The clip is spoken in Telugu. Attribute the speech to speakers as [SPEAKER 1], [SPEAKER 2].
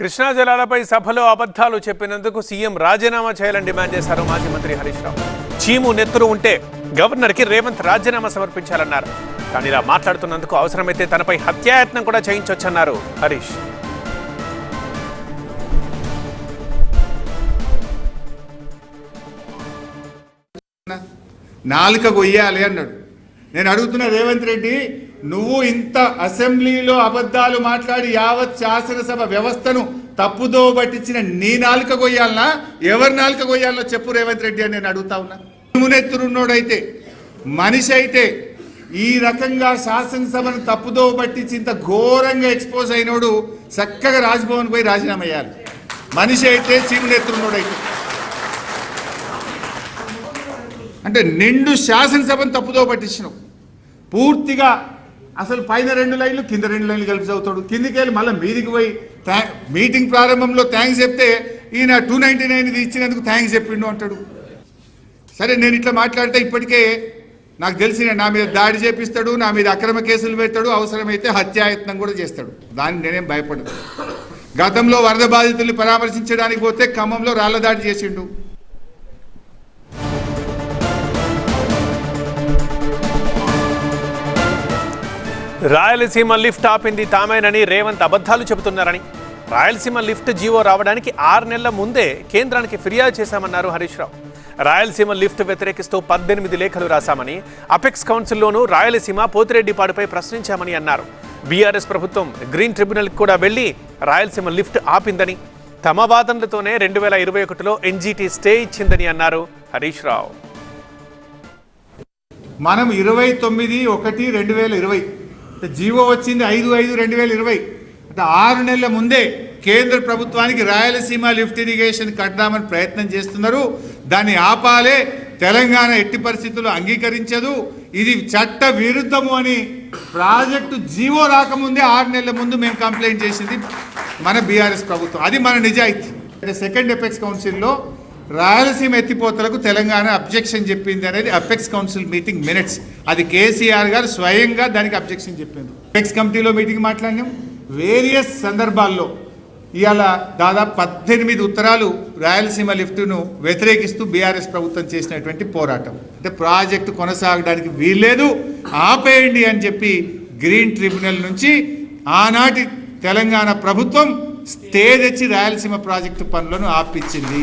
[SPEAKER 1] కృష్ణా జలాలపై సభలో అబద్ధాలు చెప్పినందుకు సీఎం రాజీనామా చేయాలని డిమాండ్ చేశారు మాజీ మంత్రి హరీష్ రావు. చీము నెత్తురు ఉంటే గవర్నర్కి రేవంత్ రాజీనామా సమర్పించాలన్నారు. కానీ ఇలా మాట్లాడుతున్నందుకు అవసరమైతే తనపై హత్యాయత్నం కూడా చేయించొచ్చన్నారు హరీష్.
[SPEAKER 2] నాలుక కొయ్యాలి అన్నాడు. నేను అడుగుతున్న రేవంత్ రెడ్డి నువ్వు ఇంత అసెంబ్లీలో అబద్ధాలు మాట్లాడి యావత్ శాసనసభ వ్యవస్థను తప్పుదో పట్టించిన నీ నాలుక కొయ్యాలనా ఎవరి నాలుక కొయ్యాలనో చెప్పు రేవంత్ రెడ్డి అని నేను అడుగుతా ఉన్నా. మునెత్తురున్నోడైతే మనిషి అయితే ఈ రకంగా శాసనసభను తప్పుదో పట్టించి ఇంత ఘోరంగా ఎక్స్పోజ్ అయినోడు చక్కగా రాజ్భవన్ పోయి రాజీనామా అయ్యాలి మనిషి అయితే చీమునెత్తురున్నోడైతే అంటే నిండు శాసనసభను తప్పుదో పట్టించినావు. పూర్తిగా అసలు పైన రెండు లైన్లు కింద రెండు లైన్లు కలిపి చదువుతాడు. కిందికి వెళ్ళి మళ్ళీ మీదికి పోయి మీటింగ్ ప్రారంభంలో థ్యాంక్స్ చెప్తే ఈయన టూ నైంటీ నైన్ ఇచ్చినందుకు థ్యాంక్స్ చెప్పిండు అంటాడు. సరే నేను ఇట్లా మాట్లాడితే ఇప్పటికే నాకు తెలిసిన నా మీద దాడి చేపిస్తాడు నా మీద అక్రమ కేసులు పెడతాడు అవసరమైతే హత్యాయత్నం కూడా చేస్తాడు. దాన్ని నేనేం భయపడదు గతంలో వరద బాధితుల్ని పరామర్శించడానికి పోతే ఖమ్మంలో రాళ్ళ దాడి చేసిండు.
[SPEAKER 1] రాయలసీమ లిఫ్ట్ ఆపింది తామేనని రేవంత్ అబద్ధాలు చెబుతున్నారని. రాయలసీమ లిఫ్ట్ జీవో రావడానికి ఆరు నెలల ముందే కేంద్రానికి ఫిర్యాదు చేశామన్నారు హరీష్ రావు. రాయలసీమ లిఫ్ట్ వ్యతిరేకిస్తూ పద్దెనిమిది లేఖలు రాశామని అపెక్స్ కౌన్సిల్లోనూ రాయలసీమ పోతిరెడ్డిపాడుపై ప్రశ్నించామని అన్నారు. బీఆర్ఎస్ ప్రభుత్వం గ్రీన్ ట్రిబ్యునల్కి కూడా వెళ్ళి రాయలసీమ లిఫ్ట్ ఆపిందని తమ వాదనలతోనే రెండు వేల ఇరవై ఒకటిలో ఎన్జీటీ స్టే ఇచ్చిందని అన్నారు హరీష్ రావు.
[SPEAKER 2] మనం ఇరవై తొమ్మిది ఒకటి రెండు వేల ఇరవై అంటే జీవో వచ్చింది ఐదు ఐదు రెండు వేల ఇరవై. అంటే ఆరు నెలల ముందే కేంద్ర ప్రభుత్వానికి రాయలసీమ లిఫ్ట్ ఇరిగేషన్ కట్టామని ప్రయత్నం చేస్తున్నారు. దాన్ని ఆపాలే తెలంగాణ ఎట్టి పరిస్థితుల్లో అంగీకరించదు. ఇది చట్ట విరుద్ధము అని ప్రాజెక్టు జీవో రాకముందే ఆరు నెలల ముందు మేము కంప్లైంట్ చేసింది మన బీఆర్ఎస్ ప్రభుత్వం. అది మన నిజాయితీ. అంటే సెకండ్ ఎపెక్స్ కౌన్సిల్లో రాయలసీమ ఎత్తిపోతలకు తెలంగాణ అబ్జెక్షన్ చెప్పింది అనేది అపెక్స్ కౌన్సిల్ మీటింగ్ మినిట్స్. అది కేసీఆర్ గారు స్వయంగా దానికి అబ్జెక్షన్ చెప్పింది అపెక్స్ కమిటీలో మీటింగ్ మాట్లాడినాం. వేరియస్ సందర్భాల్లో ఇవాళ దాదాపు పద్దెనిమిది ఉత్తరాలు రాయలసీమ లిఫ్ట్ను వ్యతిరేకిస్తూ బీఆర్ఎస్ ప్రభుత్వం చేసినటువంటి పోరాటం. అంటే ప్రాజెక్టు కొనసాగడానికి వీల్లేదు ఆపేయండి అని చెప్పి గ్రీన్ ట్రిబ్యునల్ నుంచి ఆనాటి తెలంగాణ ప్రభుత్వం స్టే తెచ్చి రాయలసీమ ప్రాజెక్టు పనులను ఆపించింది